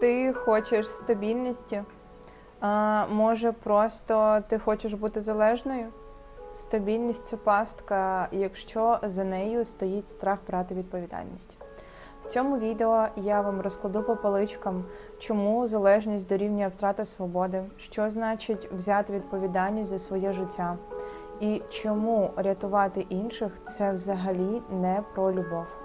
Ти хочеш стабільності? А, може, просто ти хочеш бути залежною? Стабільність це пастка, якщо за нею стоїть страх брати відповідальність. В цьому відео я вам розкладу по поличкам, чому залежність дорівнює втрата свободи, що значить взяти відповідальність за своє життя, і чому рятувати інших це взагалі не про любов.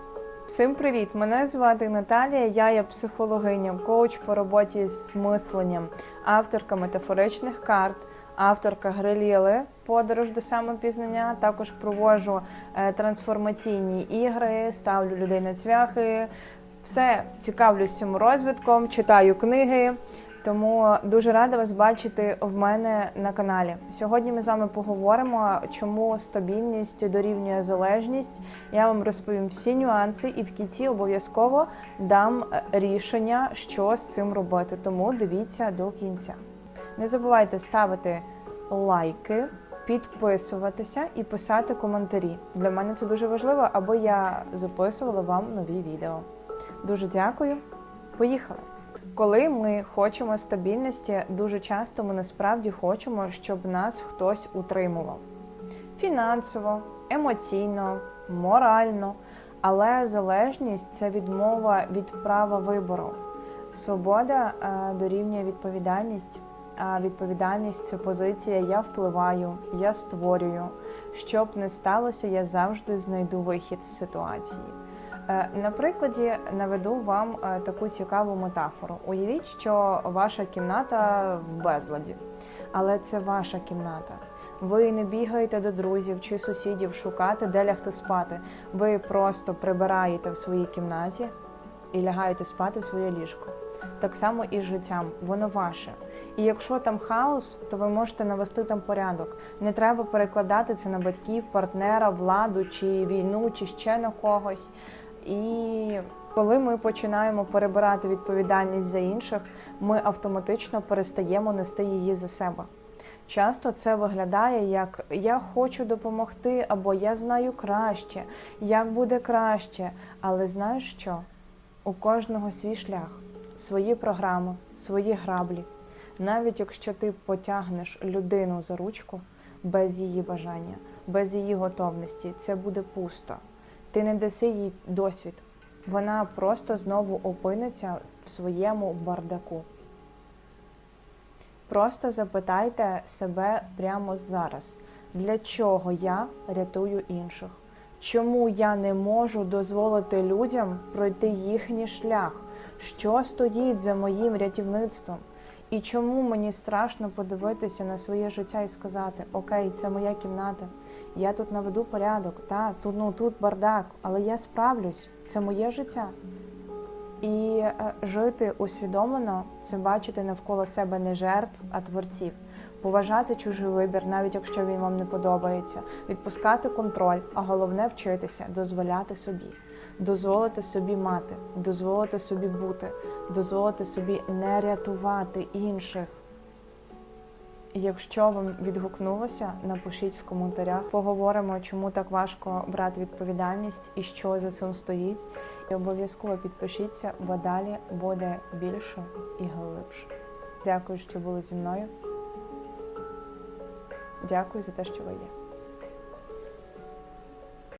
Всім привіт! Мене звати Наталія. Я є психологиня, коуч по роботі з мисленням, авторка метафоричних карт, авторка гриліли подорож до самопізнання. Також проводжу е, трансформаційні ігри, ставлю людей на цвяхи. Все цікавлюсь цим розвитком, читаю книги. Тому дуже рада вас бачити в мене на каналі. Сьогодні ми з вами поговоримо, чому стабільність дорівнює залежність. Я вам розповім всі нюанси, і в кінці обов'язково дам е, рішення, що з цим робити. Тому дивіться до кінця. Не забувайте ставити лайки, підписуватися і писати коментарі. Для мене це дуже важливо, аби я записувала вам нові відео. Дуже дякую. Поїхали! Коли ми хочемо стабільності, дуже часто ми насправді хочемо, щоб нас хтось утримував фінансово, емоційно, морально. Але залежність це відмова від права вибору. Свобода е, дорівнює відповідальність. А відповідальність це позиція Я впливаю, я створюю. Що б не сталося, я завжди знайду вихід з ситуації. Е, На прикладі наведу вам е, таку цікаву метафору. Уявіть, що ваша кімната в безладі, але це ваша кімната. Ви не бігаєте до друзів чи сусідів шукати, де лягти спати. Ви просто прибираєте в своїй кімнаті і лягаєте спати в своє ліжко. Так само і з життям, воно ваше. І якщо там хаос, то ви можете навести там порядок. Не треба перекладати це на батьків, партнера, владу чи війну, чи ще на когось. І коли ми починаємо перебирати відповідальність за інших, ми автоматично перестаємо нести її за себе. Часто це виглядає як я хочу допомогти, або я знаю краще, як буде краще. Але знаєш що? У кожного свій шлях, свої програми, свої граблі. Навіть якщо ти потягнеш людину за ручку без її бажання, без її готовності, це буде пусто. Ти не даси їй досвід. Вона просто знову опиниться в своєму бардаку. Просто запитайте себе прямо зараз, для чого я рятую інших? Чому я не можу дозволити людям пройти їхній шлях? Що стоїть за моїм рятівництвом? І чому мені страшно подивитися на своє життя і сказати: Окей, це моя кімната, я тут наведу порядок, та тут ну тут бардак, але я справлюсь, це моє життя. І е, жити усвідомлено це бачити навколо себе не жертв, а творців, поважати чужий вибір, навіть якщо він вам не подобається, відпускати контроль, а головне вчитися, дозволяти собі, дозволити собі мати, дозволити собі бути, дозволити собі не рятувати інших. Якщо вам відгукнулося, напишіть в коментарях. Поговоримо, чому так важко брати відповідальність і що за цим стоїть. І обов'язково підпишіться, бо далі буде більше і глибше. Дякую, що були зі мною. Дякую за те, що ви є.